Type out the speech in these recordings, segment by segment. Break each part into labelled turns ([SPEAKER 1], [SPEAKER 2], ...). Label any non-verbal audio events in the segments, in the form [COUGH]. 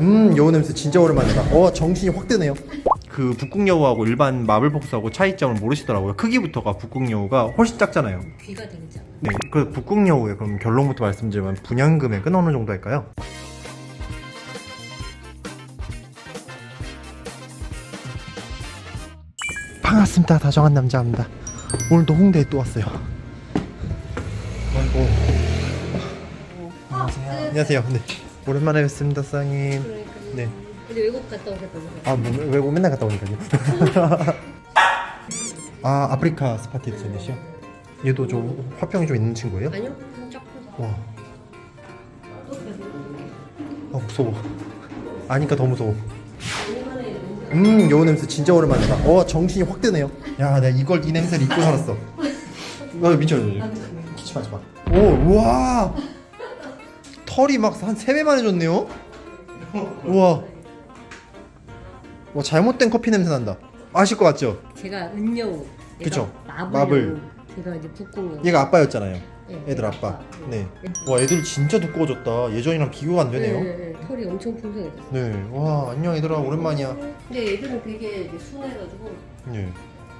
[SPEAKER 1] 음 여우 냄새 진짜 오랜만이다 어 정신이 확 드네요 그 북극 여우하고 일반 마블복스하고 차이점을 모르시더라고요 크기부터가 북극 여우가 훨씬 작잖아요
[SPEAKER 2] 귀가 되게 작아.
[SPEAKER 1] 네, 그 북극 여우의 그럼 결론부터 말씀드리면 분양 금액은 어느 정도 할까요? 반갑습니다. 다정한 남자입니다. 오늘도 홍대에 또 왔어요. 아이고. 안녕하세요. 안녕하세요. 네. 오랜만에 뵙습니다, 사장님.
[SPEAKER 2] 그러니까.
[SPEAKER 1] 네.
[SPEAKER 2] 근데 외국 갔다 오셨다고.
[SPEAKER 1] 아, 뭐, 외국 맨날 갔다 오니까요. [LAUGHS] 아, 아프리카 스파티스넷이요? 얘도 좀 화병이 좀 있는 친구예요?
[SPEAKER 2] 아니요, 한 조금.
[SPEAKER 1] 와. 아 무서워. 아니까 더 무서워. 음 여우 냄새 진짜 오랜만이다. 어 정신이 확 드네요. 야 내가 이걸 이 냄새를 입고 살았어. 어 미쳐. 키치 마지 마. 오 우와. 털이 막 한 세 배만 해줬네요. 우와. 와 잘못된 커피 냄새 난다. 아실 것 같죠?
[SPEAKER 2] 제가 은여우. 얘가
[SPEAKER 1] 그쵸.
[SPEAKER 2] 마블.
[SPEAKER 1] 마블.
[SPEAKER 2] 제가 이제 북극여우.
[SPEAKER 1] 얘가 아빠였잖아요.
[SPEAKER 2] 네,
[SPEAKER 1] 애들 아빠.
[SPEAKER 2] 아빠.
[SPEAKER 1] 네. 와 애들이 진짜 두꺼워졌다. 예전이랑 비교가 안 되네요.
[SPEAKER 2] 네, 네, 털이 엄청 풍성해졌어.
[SPEAKER 1] 네. 와 안녕 얘들아 오랜만이야.
[SPEAKER 2] 근데 얘들은 되게 이제 순해가지고
[SPEAKER 1] 네.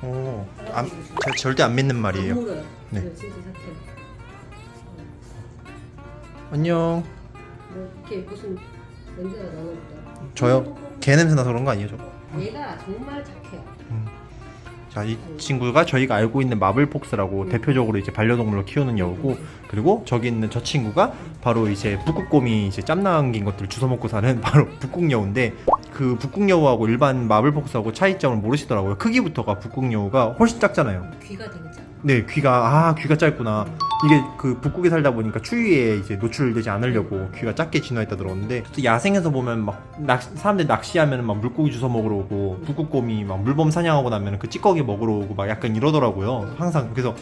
[SPEAKER 1] 어. 안, 제가 절대 안 믿는
[SPEAKER 2] 안
[SPEAKER 1] 말이에요.
[SPEAKER 2] 물어요.
[SPEAKER 1] 네.
[SPEAKER 2] 네. 진짜 착해.
[SPEAKER 1] 안녕.
[SPEAKER 2] 뭐 이렇게 무슨 냄새가 나나 보다.
[SPEAKER 1] 저요? 개 냄새 나서 그런 거 아니에요, 저?
[SPEAKER 2] 얘가 정말 착해요.
[SPEAKER 1] 자, 이 친구가 저희가 알고 있는 마블폭스라고
[SPEAKER 2] 음.
[SPEAKER 1] 대표적으로 이제 반려동물로 키우는 여우고 그리고 저기 있는 저 친구가 바로 이제 북극곰이 이제 짬 남긴 것들을 주워 먹고 사는 [LAUGHS] 바로 북극여우인데 그 북극여우하고 일반 마블폭스하고 차이점을 모르시더라고요. 크기부터가 북극여우가 훨씬 작잖아요.
[SPEAKER 2] 귀가 되게 작아.
[SPEAKER 1] 네, 귀가 아 귀가 짧구나. 이게 그 북극에 살다 보니까 추위에 이제 노출되지 않으려고 귀가 작게 진화했다 들었는데 또 야생에서 보면 막 낚, 사람들 낚시하면 막 물고기 주워 먹으러 오고 북극곰이 막 물범 사냥하고 나면 그 찌꺼기 먹으러 오고 막 약간 이러더라고요. 항상 그래서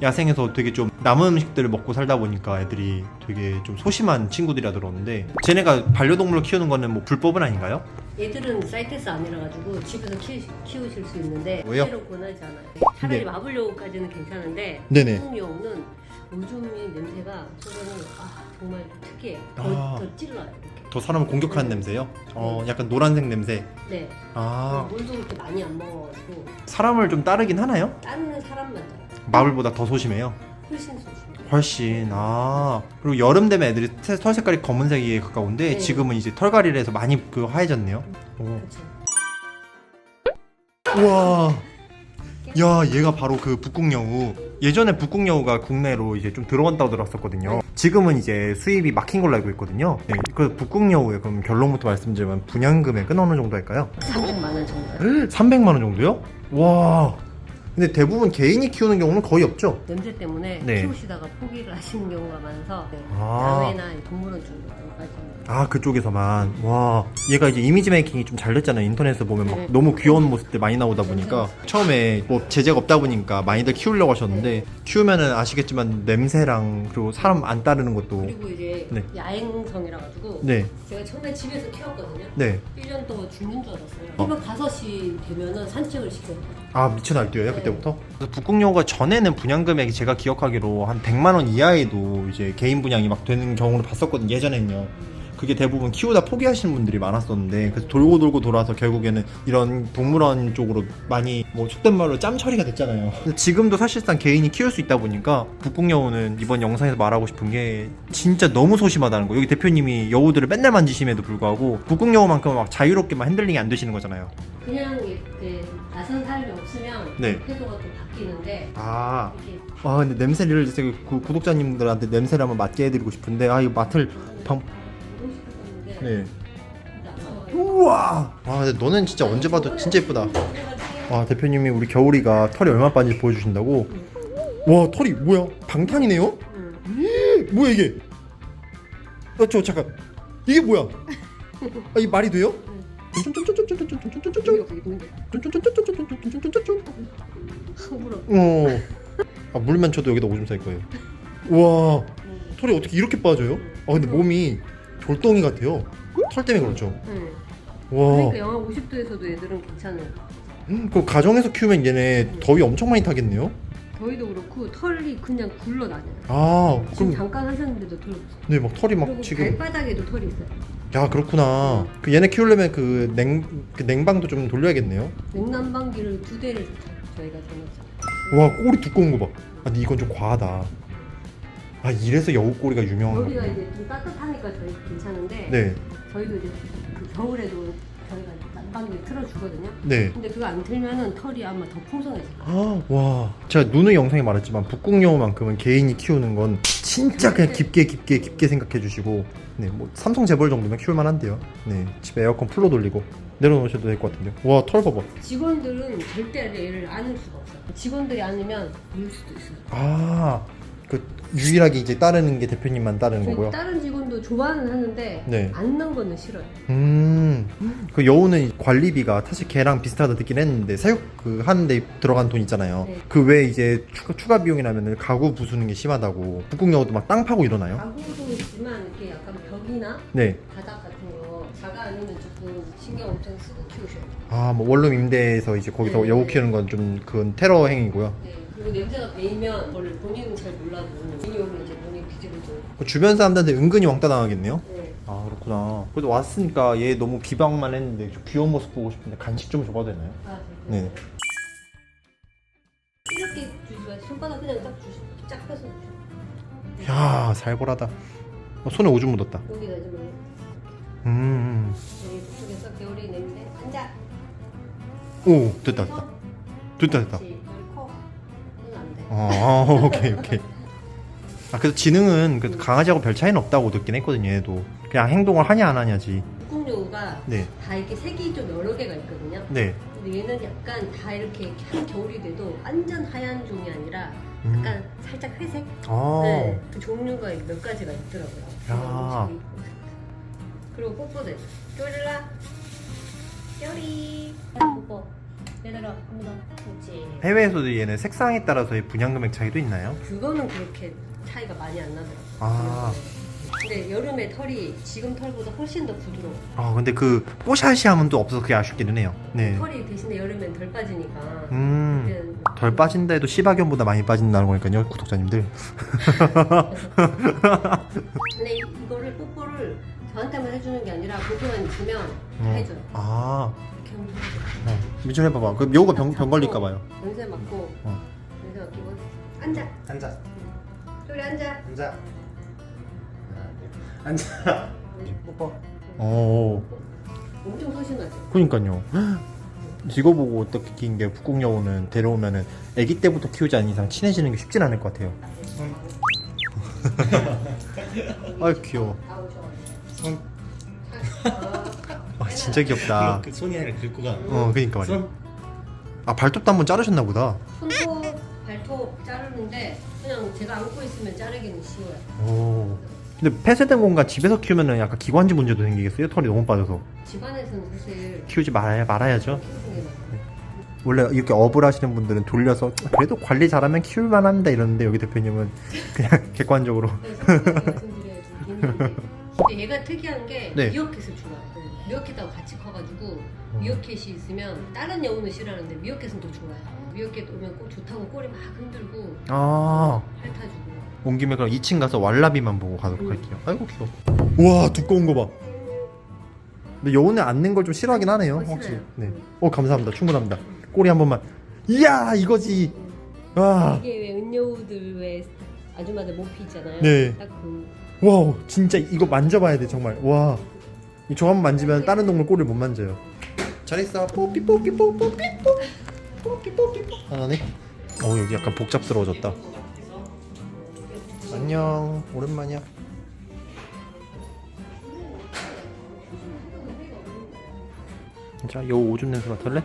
[SPEAKER 1] 야생에서 되게 좀 남은 음식들을 먹고 살다 보니까 애들이 되게 좀 소심한 친구들이라 들었는데 쟤네가 반려동물로 키우는 거는 뭐 불법은 아닌가요?
[SPEAKER 2] 얘들은 사이테스 아니라 가지고 집에서 키, 키우실 수 있는데
[SPEAKER 1] 왜요?
[SPEAKER 2] 실제로 권하지 않아요. 차라리
[SPEAKER 1] 네.
[SPEAKER 2] 마블여우까지는 괜찮은데
[SPEAKER 1] 네네.
[SPEAKER 2] 북극여우 는 요즘의 냄새가 저거는 아 정말 특이해요. 더,
[SPEAKER 1] 아.
[SPEAKER 2] 더 찔러요 이렇게.
[SPEAKER 1] 더 사람을 공격하는 냄새요? 어, 약간 노란색 냄새.
[SPEAKER 2] 네.
[SPEAKER 1] 아,
[SPEAKER 2] 물도 그렇게 많이 안 먹어가지고
[SPEAKER 1] 사람을 좀 따르긴 하나요?
[SPEAKER 2] 다른 사람만.
[SPEAKER 1] 마블보다 더 소심해요.
[SPEAKER 2] 훨씬 소중.
[SPEAKER 1] 훨씬 아 그리고 여름 되면 애들이 태- 털 색깔이 검은색에 가까운데
[SPEAKER 2] 네.
[SPEAKER 1] 지금은 이제 털갈이를 해서 많이 그 하얘졌네요. 오.
[SPEAKER 2] 그렇죠.
[SPEAKER 1] 우와. 야 얘가 바로 그 북극여우. 예전에 북극여우가 국내로 이제 좀 들어간다고 들었었거든요. 지금은 이제 수입이 막힌 걸로 알고 있거든요. 네, 그 북극여우의 그럼 결론부터 말씀드리면 분양 금액은 어느 정도 할까요?
[SPEAKER 2] 300만 원 정도.
[SPEAKER 1] 300만 원 정도요? 와. 근데 대부분 개인이 키우는 경우는 거의 없죠.
[SPEAKER 2] 냄새 때문에
[SPEAKER 1] 네.
[SPEAKER 2] 키우시다가 포기를 하시는 경우가 많아서 네.
[SPEAKER 1] 아.
[SPEAKER 2] 야외나 동물원 쪽으로까지.
[SPEAKER 1] 아 그쪽에서만 와 얘가 이제 이미지 메이킹이 좀 잘 됐잖아요 인터넷에서 보면 막
[SPEAKER 2] 네.
[SPEAKER 1] 너무 귀여운 모습들 많이 나오다 보니까 처음에 뭐 제재가 없다 보니까 많이들 키우려고 하셨는데 키우면은 아시겠지만 냄새랑 그리고 사람 안 따르는 것도
[SPEAKER 2] 그리고 이제
[SPEAKER 1] 네.
[SPEAKER 2] 야행성이라 가지고
[SPEAKER 1] 네
[SPEAKER 2] 제가 처음에 집에서 키웠거든요.
[SPEAKER 1] 네.
[SPEAKER 2] 1년 동안 죽는 줄 알았어요.
[SPEAKER 1] 어.
[SPEAKER 2] 새벽 5시 되면은 산책을 시켜요.
[SPEAKER 1] 아 미쳐 날뛰어요
[SPEAKER 2] 네.
[SPEAKER 1] 그때부터 그래서 북극여우가 전에는 분양 금액이 제가 기억하기로 한 100만 원 이하에도 이제 개인 분양이 막 되는 경우를 봤었거든요 예전에는요 그게 대부분 키우다 포기하시는 분들이 많았었는데 그래서 돌고 돌고 돌아서 결국에는 이런 동물원 쪽으로 많이 뭐 속된 말로 짬 처리가 됐잖아요. 지금도 사실상 개인이 키울 수 있다 보니까 북극여우는 이번 영상에서 말하고 싶은 게 진짜 너무 소심하다는 거 여기 대표님이 여우들을 맨날 만지심에도 불구하고 북극여우만큼 막 자유롭게 막 핸들링이 안 되시는 거잖아요.
[SPEAKER 2] 그냥 이렇게 낯선 사람이 없으면
[SPEAKER 1] 네.
[SPEAKER 2] 태도가 또 바뀌는데
[SPEAKER 1] 아.
[SPEAKER 2] 이렇게
[SPEAKER 1] 와 근데 냄새를 이제 그 구독자님들한테 냄새를 한번 맡게 해드리고 싶은데 아 이거 맡을 방... 네 우와 아 근데 너는 진짜 언제 봐도 진짜 예쁘다 와 대표님이 우리 겨울이가 털이 얼마 빠진지 보여주신다고 와 털이 뭐야 방탄이네요
[SPEAKER 2] 응.
[SPEAKER 1] 뭐야 이게 아저 잠깐 이게 뭐야 아 이 말이 돼요? 어. 아 물만 쳐도 여기다 오줌 쌀 거예요. 와 털이 어떻게 이렇게 빠져요? 아 근데 몸이 돌덩이 같아요. 털 때문에 그렇죠.
[SPEAKER 2] 응.
[SPEAKER 1] 와.
[SPEAKER 2] 그러니까 영하 50도에서도 얘들은 괜찮아요.
[SPEAKER 1] 음, 그럼 가정에서 키우면 얘네 더위 엄청 많이 타겠네요.
[SPEAKER 2] 저희도 그렇고 털이 그냥 굴러다녀요.
[SPEAKER 1] 아
[SPEAKER 2] 지금
[SPEAKER 1] 그럼
[SPEAKER 2] 잠깐 하셨는데도 털 없어.
[SPEAKER 1] 네 막 털이 막
[SPEAKER 2] 그리고
[SPEAKER 1] 지금
[SPEAKER 2] 발바닥에도 털이 있어요.
[SPEAKER 1] 야 그렇구나. 그 얘네 키우려면 그 냉 그 냉방도 좀 돌려야겠네요.
[SPEAKER 2] 냉난방기를 두 대를 저희가 전했죠.
[SPEAKER 1] 와 꼬리 두꺼운 거 봐. 아 근데 이건 좀 과하다. 아 이래서 여우 꼬리가 유명한
[SPEAKER 2] 여기가
[SPEAKER 1] 거구나.
[SPEAKER 2] 이제 좀 따뜻하니까 저희 괜찮은데
[SPEAKER 1] 네,
[SPEAKER 2] 저희도 이제 그 겨울에도 저희가 난방기를 틀어주거든요.
[SPEAKER 1] 네.
[SPEAKER 2] 근데 그거 안 틀면은 털이 아마 더 풍성해질 거예요.
[SPEAKER 1] 아, 와. 제가 누누이 영상에 말했지만 북극여우만큼은 개인이 키우는 건 진짜 그냥 깊게 깊게 깊게 생각해 주시고 네, 뭐 삼성 재벌 정도면 키울 만한데요. 네, 집에 에어컨 풀로 돌리고 내려놓으셔도 될 것 같은데요. 와, 털 봐봐.
[SPEAKER 2] 직원들은 절대 얘를 안을 수가 없어요. 직원들이 안으면 물 수도 있어요.
[SPEAKER 1] 아, 그 유일하게 이제 따르는 게 대표님만 따르는
[SPEAKER 2] 저희
[SPEAKER 1] 거고요.
[SPEAKER 2] 다른 직원도 좋아는 하는데
[SPEAKER 1] 네.
[SPEAKER 2] 안는 거는 싫어요.
[SPEAKER 1] 음, 그 여우는 관리비가 사실 개랑 비슷하다 듣긴 했는데 사육 그 하는데 들어간 돈 있잖아요.
[SPEAKER 2] 네.
[SPEAKER 1] 그 외에 이제 추가, 추가 비용이라면 가구 부수는 게 심하다고. 북극 여우도 막 땅 파고 이러나요?
[SPEAKER 2] 가구도 있지만 이렇게 약간 벽이나
[SPEAKER 1] 네.
[SPEAKER 2] 바닥 같은 거 자가 아니면 조금 신경 엄청 쓰고 키우셔야 돼요.
[SPEAKER 1] 아, 뭐 원룸 임대에서 이제 거기서
[SPEAKER 2] 네.
[SPEAKER 1] 여우 키우는 건 좀 그건 테러 행위고요.
[SPEAKER 2] 네. 그리고 냄새가 배이면 그걸 본인은 잘 몰라도 본인이 오면 이제 본인 뒤집어줘.
[SPEAKER 1] 그 주변 사람들한테 은근히 왕따 당하겠네요.
[SPEAKER 2] 네.
[SPEAKER 1] 아 그렇구나. 그래도 왔으니까 얘 너무 비방만 했는데 좀 귀여운 모습 보고 싶은데 간식 좀 줘봐도 되나요?
[SPEAKER 2] 아,
[SPEAKER 1] 네.
[SPEAKER 2] 네. 이렇게 주지 마세요. 손바닥 그냥 딱 주시, 쫙 펴서 주시.
[SPEAKER 1] 야 살벌하다. 어, 손에 오줌 묻었다.
[SPEAKER 2] 여기다 이제 뭐
[SPEAKER 1] 음.
[SPEAKER 2] 여기 속에서 겨울이 냄새 앉아.
[SPEAKER 1] 오 됐다 됐다. 됐다 됐다.
[SPEAKER 2] 그렇지.
[SPEAKER 1] 어 [LAUGHS] 오케이 오케이. 아 그래서 지능은 그 강아지하고 별 차이는 없다고 듣긴 했거든요. 얘도 그냥 행동을 하냐 안 하냐지.
[SPEAKER 2] 북극여우가
[SPEAKER 1] 네.
[SPEAKER 2] 다 이렇게 색이 좀 여러 개가 있거든요.
[SPEAKER 1] 네.
[SPEAKER 2] 근데 얘는 약간 다 이렇게 한 겨울이 돼도 완전 하얀 종이 아니라
[SPEAKER 1] 음.
[SPEAKER 2] 약간 살짝 회색?
[SPEAKER 1] 아.
[SPEAKER 2] 네, 그 종류가 몇 가지가 있더라고요.
[SPEAKER 1] 야.
[SPEAKER 2] 그리고 뽀뽀대. 쪼릴라. 쪼리. 뽀뽀. 내려라. 그렇지.
[SPEAKER 1] 해외에서도 얘는 색상에 따라서의 분양 금액 차이도 있나요?
[SPEAKER 2] 그거는 그렇게 차이가 많이 안 나더라고요.
[SPEAKER 1] 아.
[SPEAKER 2] 근데 여름에 털이 지금 털보다 훨씬 더 부드러워.
[SPEAKER 1] 아 근데 그 뽀샤시함은 또 없어서 그게 아쉽기는 해요. 네.
[SPEAKER 2] 털이 대신에 여름엔 덜 빠지니까.
[SPEAKER 1] 음.
[SPEAKER 2] 그때는
[SPEAKER 1] 덜 빠진다 해도 시바견보다 많이 빠진다는 거니까요, 구독자님들. [LAUGHS]
[SPEAKER 2] 근데 이- 이거를 뽀뽀를 저한테만 해주는 게 아니라 보기만 있으면 다
[SPEAKER 1] 어.
[SPEAKER 2] 해줘요.
[SPEAKER 1] 아, 어. 민준 해봐봐. 그 여우가 병, 병 걸릴까 봐요.
[SPEAKER 2] 냄새 맡고
[SPEAKER 1] 어.
[SPEAKER 2] 냄새 맡기고 앉아.
[SPEAKER 1] 앉아,
[SPEAKER 2] 쪼리 앉아.
[SPEAKER 1] 앉아. 앉아. 뽀뽀. 어,
[SPEAKER 2] 엄청 소심하죠.
[SPEAKER 1] 그니까요. 이거 보고 딱 느낀 게 북극여우는 데려오면은 아기 때부터 키우지 않은 이상 친해지는 게 쉽진 않을 것 같아요. [LAUGHS] 아유 귀여워.
[SPEAKER 2] 다 오셔가지고.
[SPEAKER 3] 손.
[SPEAKER 1] 아 진짜 귀엽다.
[SPEAKER 3] 그 손이 아니라 긁고 가.
[SPEAKER 1] 어 그니까 말이야.
[SPEAKER 3] 손.
[SPEAKER 1] 아 발톱도 한번 자르셨나 보다.
[SPEAKER 2] 손톱, 발톱 자르는데 그냥 제가 안고 있으면 자르기는 쉬워요.
[SPEAKER 1] 오. 근데 폐쇄된 공간 집에서 키우면은 약간 기관지 문제도 생기겠어요? 털이 너무 빠져서
[SPEAKER 2] 집안에서는 사실
[SPEAKER 1] 키우지 말아야 말아야죠.
[SPEAKER 2] 키우는 게 맞아요.
[SPEAKER 1] 원래 이렇게 업을 하시는 분들은 돌려서 그래도 관리 잘하면 키울만 합니다 이러는데 여기 대표님은 그냥 [LAUGHS] 객관적으로
[SPEAKER 2] 그래서 말씀드려야 좀 비밀인데. 근데 얘가 특이한 게
[SPEAKER 1] 네.
[SPEAKER 2] 미어캣을 좋아해요. 미어캣하고 같이 커가지고 미어캣이 있으면 다른 여우는 싫어하는데 미어캣은 더 좋아해요. 미어캣 오면 꼭 좋다고 꼬리 막 흔들고
[SPEAKER 1] 아.
[SPEAKER 2] 핥아주고.
[SPEAKER 1] 온 김에 그럼 2층 가서 왈라비만 보고 가도록 할게요. 아이고 귀여워. 우와 두꺼운 거 봐. 근데 여운에 앉는 걸 좀 싫어하긴 하네요.
[SPEAKER 2] 어,
[SPEAKER 1] 확실히.
[SPEAKER 2] 싫어요.
[SPEAKER 1] 네. 어 감사합니다. 충분합니다. 꼬리 한 번만. 이야 이거지. 와.
[SPEAKER 2] 이게 왜 은여우들 왜 아줌마들 모피 있잖아요.
[SPEAKER 1] 네.
[SPEAKER 2] 딱 그
[SPEAKER 1] 와우 진짜 이거 만져봐야 돼 정말. 와. 저한번 만지면 다른 동물 꼬리를 못 만져요. 잘했어. 뽀삐 뽀삐 뽀삐 뽀삐 뽀삐 뽀삐 뽀. 하나네. 어 여기 약간 복잡스러워졌다. 안녕. 오랜만이야. 자, 여우 오줌 냄새 맡을래?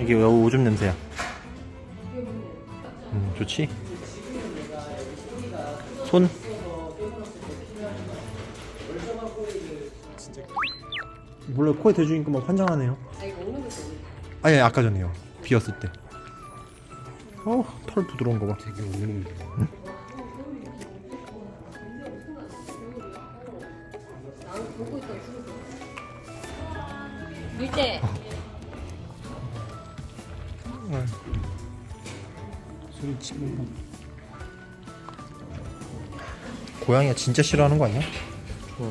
[SPEAKER 1] 이게 여우 오줌 냄새야. 음, 좋지? 손. 몰라 코에 대주니까 막 환장하네요.
[SPEAKER 2] 아 이거 오는 거죠.
[SPEAKER 1] 아니 아까 전에요. 비었을 때. 어, 털 부드러운 거 봐.
[SPEAKER 3] 되게 오는
[SPEAKER 2] 나는 보고 있다 죽을 거. 밀대.
[SPEAKER 3] 소리 치는 거.
[SPEAKER 1] 고양이가 진짜 싫어하는 거 아니야?
[SPEAKER 3] 좋아.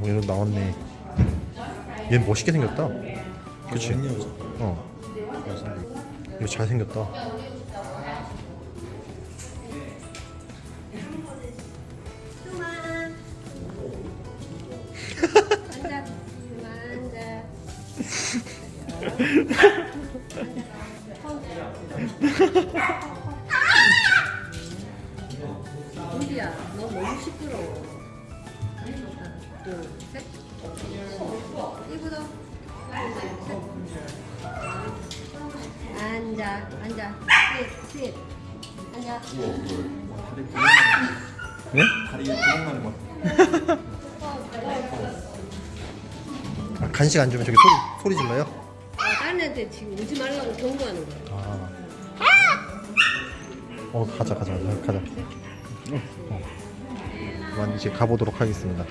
[SPEAKER 1] 어 얘도 나왔네 얘 멋있게 생겼다 그치? 어. 이거 잘생겼다.
[SPEAKER 2] 우리야, 너 너무 시끄러워. 하나, 둘, 셋. 이브도. 앉아, 앉아. sit, sit. 앉아.
[SPEAKER 1] 네?
[SPEAKER 3] 것 같아.
[SPEAKER 1] 아, 간식 안 주면 저기 소리, 소리 질러요?
[SPEAKER 2] 아, 다른 애한테 지금 오지 말라고 경고하는 거야.
[SPEAKER 1] 아. 어 가자 가자 가자 어. 그만 이제 가보도록 하겠습니다